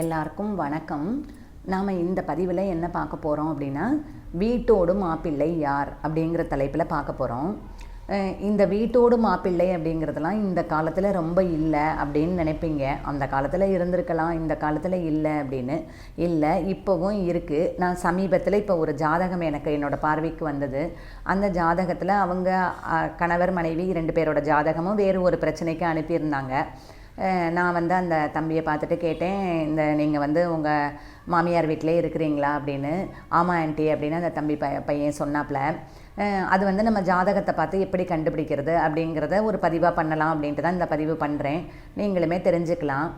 எல்லாருக்கும் வணக்கம். நாம் இந்த பதிவில் என்ன பார்க்க போகிறோம் அப்படின்னா வீட்டோடு மாப்பிள்ளை யார் அப்படிங்கிற தலைப்பில் பார்க்க போகிறோம் இந்த வீட்டோடு மாப்பிள்ளை அப்படிங்கிறதெல்லாம் இந்த காலத்தில் ரொம்ப இல்லை அப்படின்னு நினைப்பீங்க. அந்த காலத்தில் இருந்திருக்கலாம் இந்த காலத்தில் இல்லை அப்படின்னு. இல்லை இப்போவும் இருக்குது நான் சமீபத்தில் இப்போ ஒரு ஜாதகம் எனக்கு என்னோடய பார்வைக்கு வந்தது. அந்த ஜாதகத்தில் அவங்க கணவர் மனைவி ரெண்டு பேரோட ஜாதகமும் வேறு ஒரு பிரச்சனைக்கு அனுப்பியிருந்தாங்க. நான் வந்து அந்த தம்பியை பார்த்துட்டு கேட்டேன் இந்த நீங்கள் வந்து உங்கள் மாமியார் வீட்டிலே இருக்கிறீங்களா அப்படின்னு. ஆமாம் ஆண்டி அப்படின்னு அந்த தம்பி பைய பையன் சொன்னாப்புல அது வந்து நம்ம ஜாதகத்தை பார்த்து எப்படி கண்டுபிடிக்கிறது அப்படிங்கிறத ஒரு பதிவாக பண்ணலாம் அப்படின்ட்டு தான் இந்த பதிவு பண்ணுறேன் நீங்களுமே தெரிஞ்சுக்கலாம்.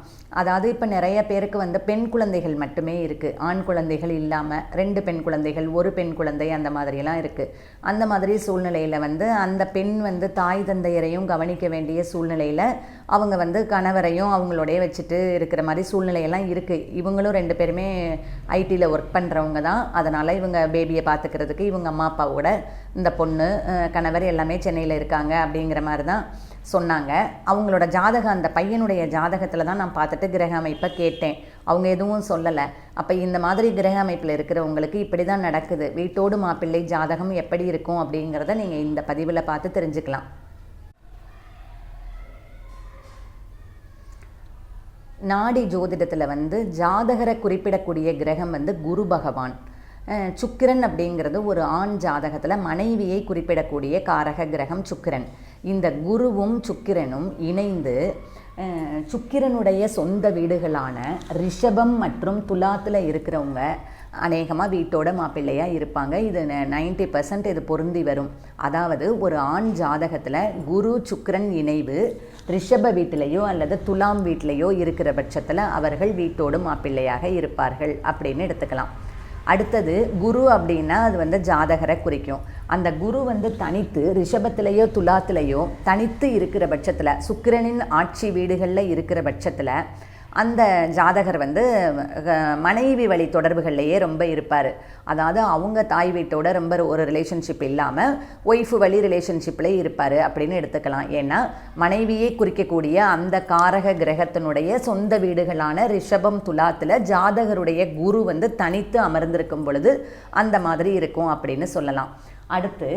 அதாவது இப்போ நிறைய பேருக்கு வந்து பெண் குழந்தைகள் மட்டுமே இருக்குது ஆண் குழந்தைகள் இல்லாமல் ரெண்டு பெண் குழந்தைகள் ஒரு பெண் குழந்தை அந்த மாதிரியெல்லாம் இருக்குது அந்த மாதிரி சூழ்நிலையில் வந்து அந்த பெண் வந்து தாய் தந்தையரையும் கவனிக்க வேண்டிய சூழ்நிலையில் அவங்க வந்து கணவரையும் அவங்களோடய வச்சுட்டு இருக்கிற மாதிரி சூழ்நிலையெல்லாம் இருக்குது இவங்களும் ரெண்டு பேருமே ஐடியில் ஒர்க் பண்ணுறவங்க தான். அதனால் இவங்க பேபியை பார்த்துக்கிறதுக்கு இவங்க அம்மா அப்பாவோட இந்த பொண்ணு கணவர் எல்லாமே சென்னையில் இருக்காங்க அப்படிங்கிற மாதிரி தான் சொன்னாங்க. அவங்களோட ஜாதகம் அந்த பையனுடைய ஜாதகத்தில் தான் நான் பார்த்துட்டு கிரக அமைப்பை கேட்டேன். அவங்க எதுவும் சொல்லலை. அப்போ இந்த மாதிரி கிரக அமைப்பில் இருக்கிறவங்களுக்கு இப்படி தான் நடக்குது. வீட்டோடு மாப்பிள்ளை ஜாதகம் எப்படி இருக்கும் அப்படிங்கிறத நீங்கள் இந்த பதிவில் பார்த்து தெரிஞ்சுக்கலாம். நாடி ஜோதிடத்தில் வந்து ஜாதகரை குறிப்பிடக்கூடிய கிரகம் வந்து குரு பகவான். சுக்கிரன் அப்படிங்கிறது ஒரு ஆண் ஜாதகத்தில் மனைவியை குறிப்பிடக்கூடிய காரக கிரகம் சுக்கிரன். இந்த குருவும் சுக்கிரனும் இணைந்து சுக்கிரனுடைய சொந்த வீடுகளான ரிஷபம் மற்றும் துலாத்தில் இருக்கிறவங்க அநேகமாக வீட்டோட மாப்பிள்ளையாக இருப்பாங்க. இது நைன்டி பர்சன்ட் இது பொருந்தி வரும். அதாவது ஒரு ஆண் ஜாதகத்தில் குரு சுக்கிரன் இணைவு ரிஷப வீட்டிலையோ அல்லது துலாம் வீட்டிலையோ இருக்கிற பட்சத்தில் அவர்கள் வீட்டோடு மாப்பிள்ளையாக இருப்பார்கள் அப்படின்னு எடுத்துக்கலாம். அடுத்தது குரு அப்படின்னா அது வந்து ஜாதகரை குறிக்கும். அந்த குரு வந்து தனித்து ரிஷபத்திலேயோ துலாத்திலேயோ தனித்து இருக்கிற பட்சத்தில் சுக்கிரனின் ஆட்சி வீடுகளில் இருக்கிற பட்சத்தில் அந்த ஜாதகர் வந்து மனைவி வழி தொடர்புகள்லையே ரொம்ப இருப்பார். அதாவது அவங்க தாய் வீட்டோட ரொம்ப ஒரு ரிலேஷன்ஷிப் இல்லாமல் ஒய்ஃபு வழி ரிலேஷன்ஷிப்பில் இருப்பார் அப்படின்னு எடுத்துக்கலாம். ஏன்னா மனைவியை குறிக்கக்கூடிய அந்த காரக கிரகத்தினுடைய சொந்த வீடுகளான ரிஷபம் துலாத்தில் ஜாதகருடைய குரு வந்து தனித்து அமர்ந்திருக்கும் பொழுது அந்த மாதிரி இருக்கும் அப்படின்னு சொல்லலாம். அடுத்து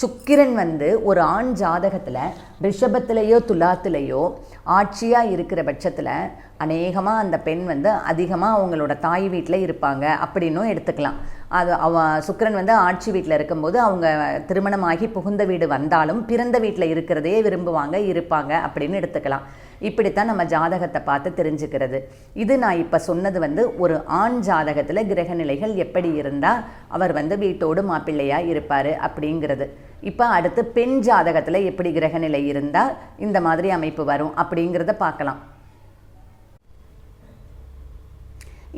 சுக்கிரன் வந்து ஒரு ஆண் ஜாதகத்தில் ரிஷபத்திலேயோ துலாத்திலேயோ ஆட்சியாக இருக்கிற பட்சத்தில் அநேகமாக அந்த பெண் வந்து அதிகமாக அவங்களோட தாய் வீட்டில் இருப்பாங்க அப்படின்னும் எடுத்துக்கலாம். அது அவ சுக்கரன் வந்து ஆட்சி வீட்டில் இருக்கும்போது அவங்க திருமணமாகி புகுந்த வீடு வந்தாலும் பிறந்த வீட்டில் இருக்கிறதே விரும்புவாங்க இருப்பாங்க அப்படின்னு எடுத்துக்கலாம். இப்படித்தான் நம்ம ஜாதகத்தை பார்த்து தெரிஞ்சுக்கிறது. இது நான் இப்போ சொன்னது வந்து ஒரு ஆண் ஜாதகத்தில் கிரக நிலைகள் எப்படி இருந்தால் அவர் வந்து வீட்டோடு மாப்பிள்ளையாக இருப்பார் அப்படிங்கிறது. இப்போ அடுத்து பெண் ஜாதகத்தில் எப்படி கிரகநிலை இருந்தால் இந்த மாதிரி அமைப்பு வரும் அப்படிங்கிறத பார்க்கலாம்.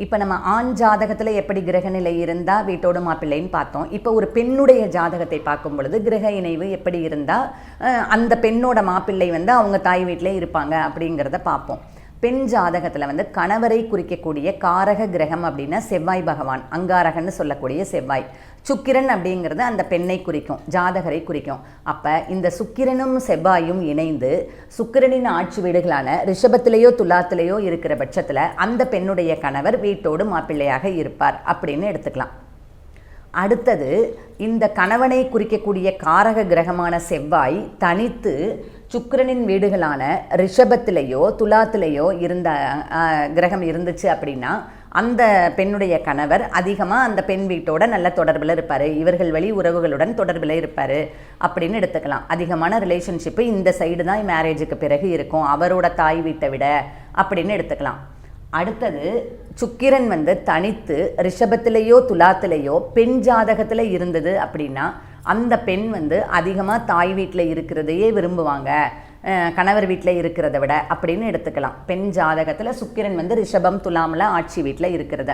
இப்போ நம்ம ஆண் ஜாதகத்தில் எப்படி கிரக நிலை இருந்தால் வீட்டோட மாப்பிள்ளைன்னு பார்த்தோம். இப்போ ஒரு பெண்ணுடைய ஜாதகத்தை பார்க்கும் பொழுது கிரக இணைவு எப்படி இருந்தால் அந்த பெண்ணோட மாப்பிள்ளை வந்து அவங்க தாய் வீட்டிலே இருப்பாங்க அப்படிங்கிறத பார்ப்போம். பெண் ஜாதகத்தில் வந்து கணவரை குறிக்கக்கூடிய காரக கிரகம் அப்படின்னா செவ்வாய் பகவான் அங்காரகன்னு சொல்லக்கூடிய செவ்வாய். சுக்கிரன் அப்படிங்கிறது அந்த பெண்ணை குறிக்கும் ஜாதகரை குறிக்கும். அப்போ இந்த சுக்கிரனும் செவ்வாயும் இணைந்து சுக்கிரனின் ஆட்சி வீடுகளான ரிஷபத்திலேயோ துலாத்திலேயோ இருக்கிற பட்சத்தில் அந்த பெண்ணுடைய கணவர் வீட்டோடு மாப்பிள்ளையாக இருப்பார் அப்படின்னு எடுத்துக்கலாம். அடுத்தது இந்த கணவனை குறிக்கக்கூடிய காரக கிரகமான செவ்வாய் தனித்து சுக்கிரனின் வீடுகளான ரிஷபத்திலேயோ துலாத்திலேயோ இருந்த கிரகம் இருந்துச்சு அப்படின்னா அந்த பெண்ணுடைய கணவர் அதிகமாக அந்த பெண் வீட்டோட நல்ல தொடர்பில் இருப்பார். இவர்கள் வழி உறவுகளுடன் தொடர்பில் இருப்பார் அப்படின்னு எடுத்துக்கலாம். அதிகமான ரிலேஷன்ஷிப்பு இந்த சைடு தான் மேரேஜுக்கு பிறகு இருக்கும். அவரோட தாய் வீட்டை விட அப்படின்னு எடுத்துக்கலாம். அடுத்தது சுக்கிரன் வந்து தனித்து ரிஷபத்திலேயோ துலாத்திலேயோ பெண் ஜாதகத்தில் இருந்தது அப்படின்னா அந்த பெண் வந்து அதிகமாக தாய் வீட்டில் இருக்கிறதையே விரும்புவாங்க. கணவர் வீட்டில் இருக்கிறத விட அப்படின்னு எடுத்துக்கலாம். பெண் ஜாதகத்தில் சுக்கிரன் வந்து ரிஷபம் துலாமில் ஆட்சி வீட்டில் இருக்கிறத.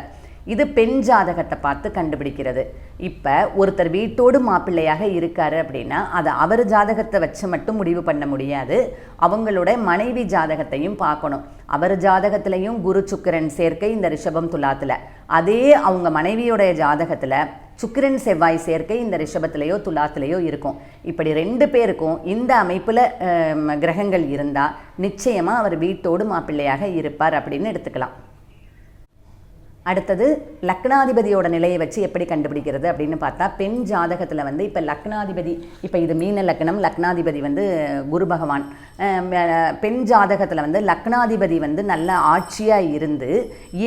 இது பெண் ஜாதகத்தை பார்த்து கண்டுபிடிக்கிறது. இப்போ ஒருத்தர் வீட்டோடு மாப்பிள்ளையாக இருக்காரு அப்படின்னா அது அவர் ஜாதகத்தை வச்சு மட்டும் முடிவு பண்ண முடியாது. அவங்களோட மனைவி ஜாதகத்தையும் பார்க்கணும். அவர் ஜாதகத்திலையும் குரு சுக்கிரன் சேர்க்கை இந்த ரிஷபம் துலாத்தில். அதே அவங்க மனைவியோடைய ஜாதகத்தில் சுக்கிரன் செவ்வாய் சேர்க்கை இந்த ரிஷபத்திலேயோ துலாத்திலேயோ இருக்கும். இப்படி ரெண்டு பேருக்கும் இந்த அமைப்பில் கிரகங்கள் இருந்தால் நிச்சயமாக அவர் வீட்டோடு மாப்பிள்ளையாக இருப்பார் அப்படின்னு எடுத்துக்கலாம். அடுத்தது லக்னாதிபதியோட நிலையை வச்சு எப்படி கண்டுபிடிக்கிறது அப்படின்னு பார்த்தா பெண் ஜாதகத்தில் வந்து இப்போ லக்னாதிபதி இப்போ இது மீன லக்னம் லக்னாதிபதி வந்து குரு பகவான். பெண் ஜாதகத்தில் வந்து லக்னாதிபதி வந்து நல்ல ஆட்சியாக இருந்து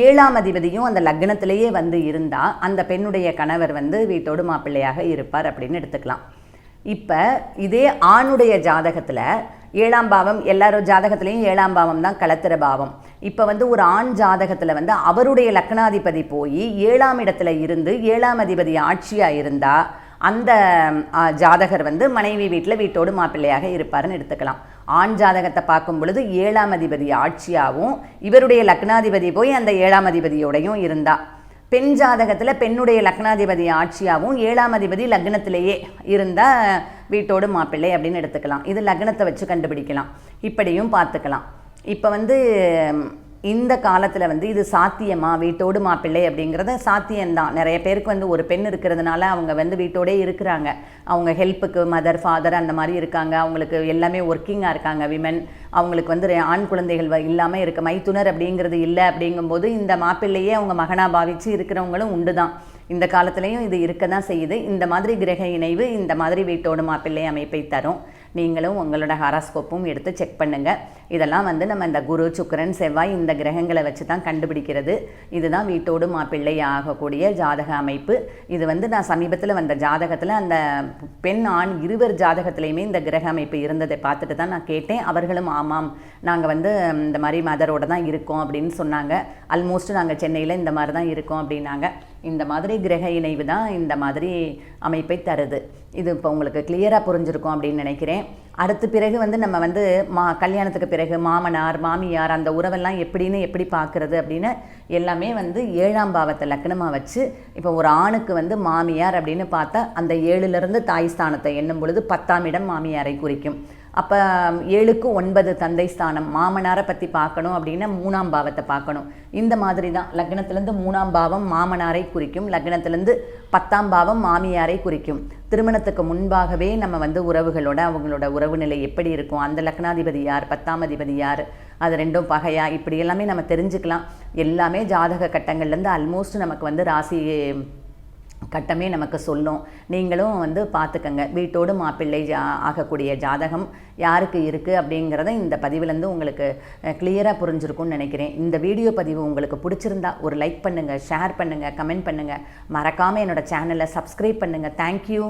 ஏழாம் அதிபதியும் அந்த லக்னத்திலேயே வந்து இருந்தால் அந்த பெண்ணுடைய கணவர் வந்து வீட்டோடு மாப்பிள்ளையாக இருப்பார் அப்படின்னு எடுத்துக்கலாம். இப்போ இதே ஆணுடைய ஜாதகத்தில் ஏழாம் பாவம் எல்லாரும் ஜாதகத்துலேயும் ஏழாம் பாவம் தான் கலத்திர பாவம். இப்போ வந்து ஒரு ஆண் ஜாதகத்தில் வந்து அவருடைய லக்னாதிபதி போய் ஏழாம் இடத்துல இருந்து ஏழாம் அதிபதி ஆட்சியாக இருந்தால் அந்த ஜாதகர் வந்து மனைவி வீட்டில் வீட்டோடு மாப்பிள்ளையாக இருப்பாருன்னு எடுத்துக்கலாம். ஆண் ஜாதகத்தை பார்க்கும் பொழுது ஏழாம் அதிபதி ஆட்சியாகவும் இவருடைய லக்னாதிபதி போய் அந்த ஏழாம் அதிபதியோடையும் இருந்தா. பெண் ஜாதகத்தில் பெண்ணுடைய லக்னாதிபதி ஆட்சியாகவும் ஏழாம் அதிபதி லக்னத்திலேயே இருந்தால் வீட்டோடு மாப்பிள்ளை அப்படின்னு எடுத்துக்கலாம். இது லக்னத்தை வச்சு கண்டுபிடிக்கலாம். இப்படியும் பார்த்துக்கலாம். இப்போ வந்து இந்த காலத்தில் வந்து இது சாத்தியமா? வீட்டோடு மாப்பிள்ளை அப்படிங்கிறது சாத்தியம்தான். நிறைய பேருக்கு வந்து ஒரு பெண் இருக்கிறதுனால அவங்க வந்து வீட்டோடே இருக்கிறாங்க. அவங்க ஹெல்ப்புக்கு மதர் ஃபாதர் அந்த மாதிரி இருக்காங்க. அவங்களுக்கு எல்லாமே ஒர்க்கிங்காக இருக்காங்க. விமன் அவங்களுக்கு வந்து ஆண் குழந்தைகள் இல்லாமல் இருக்க மைத்துனர் அப்படிங்கிறது இல்லை அப்படிங்கும்போது இந்த மாப்பிள்ளையே அவங்க மகனாக பாவிச்சு இருக்கிறவங்களும் உண்டு தான் இந்த காலத்துலேயும் இது இருக்க தான் செய்யுது. இந்த மாதிரி கிரக இணைவு இந்த மாதிரி வீட்டோடு மாப்பிள்ளை அமைப்பை தரும். நீங்களும் உங்களோட ஹாராஸ்கோப்பும் எடுத்து செக் பண்ணுங்கள் இதெல்லாம் வந்து நம்ம இந்த குரு சுக்கரன் செவ்வாய் இந்த கிரகங்களை வச்சு தான் கண்டுபிடிக்கிறது. இதுதான் வீட்டோடு மாப்பிள்ளை ஆகக்கூடிய ஜாதக அமைப்பு. இது வந்து நான் சமீபத்தில் வந்த ஜாதகத்தில் அந்த பெண் ஆண் இருவர் ஜாதகத்திலையுமே இந்த கிரக அமைப்பு இருந்ததை பார்த்துட்டு தான் நான் கேட்டேன். அவர்களும் ஆமாம் நாங்கள் வந்து இந்த மாதிரி மதரோட தான் இருக்கோம் அப்படின்னு சொன்னாங்க. ஆல்மோஸ்ட் நாங்கள் சென்னையில் இந்த மாதிரி தான் இருக்கோம் அப்படின்னாங்க. இந்த மாதிரி கிரக இணைவு தான் இந்த மாதிரி அமைப்பை தருது. இது இப்போ உங்களுக்கு கிளியராக புரிஞ்சிருக்கும் அப்படின்னு நினைக்கிறேன். அடுத்து பிறகு வந்து நம்ம வந்து மா கல்யாணத்துக்கு பிறகு மாமனார் மாமியார் அந்த உறவெல்லாம் எப்படின்னு எப்படி பார்க்குறது அப்படின்னு எல்லாமே வந்து ஏழாம் பாவத்தை லக்னமாக வச்சு இப்போ ஒரு ஆணுக்கு வந்து மாமியார் அப்படின்னு பார்த்தா அந்த ஏழுலேருந்து தாய் ஸ்தானத்தை எண்ணும் பொழுது பத்தாம் இடம் மாமியாரை குறிக்கும். அப்போ ஏழுக்கு ஒன்பது தந்தை ஸ்தானம் மாமனாரை பற்றி பார்க்கணும் அப்படின்னா மூணாம் பாவத்தை பார்க்கணும். இந்த மாதிரி தான் லக்னத்திலேருந்து மூணாம் பாவம் மாமனாரை குறிக்கும். லக்னத்திலேருந்து பத்தாம் பாவம் மாமியாரை குறிக்கும். திருமணத்துக்கு முன்பாகவே நம்ம வந்து உறவுகளோட அவங்களோட உறவு நிலை எப்படி இருக்கும் அந்த லக்னாதிபதி யார் பத்தாம் அதிபதி யார் அது ரெண்டும் பகையா இப்படி எல்லாமே நம்ம தெரிஞ்சுக்கலாம். எல்லாமே ஜாதக கட்டங்கள்லேருந்து ஆல்மோஸ்ட் நமக்கு வந்து ராசி கட்டமே நமக்கு சொல்லும். நீங்களும் வந்து பார்த்துக்கங்க. வீட்டோடு மாப்பிள்ளை ஜா ஆகக்கூடிய ஜாதகம் யாருக்கு இருக்குது அப்படிங்கிறத இந்த பதிவிலேருந்து உங்களுக்கு கிளியராக புரிஞ்சிருக்கும்னு நினைக்கிறேன். இந்த வீடியோ பதிவு உங்களுக்கு பிடிச்சிருந்தா ஒரு லைக் பண்ணுங்கள் ஷேர் பண்ணுங்கள் கமெண்ட் பண்ணுங்கள் மறக்காமல் என்னோடய சேனலை சப்ஸ்கிரைப் பண்ணுங்கள் தேங்க்யூ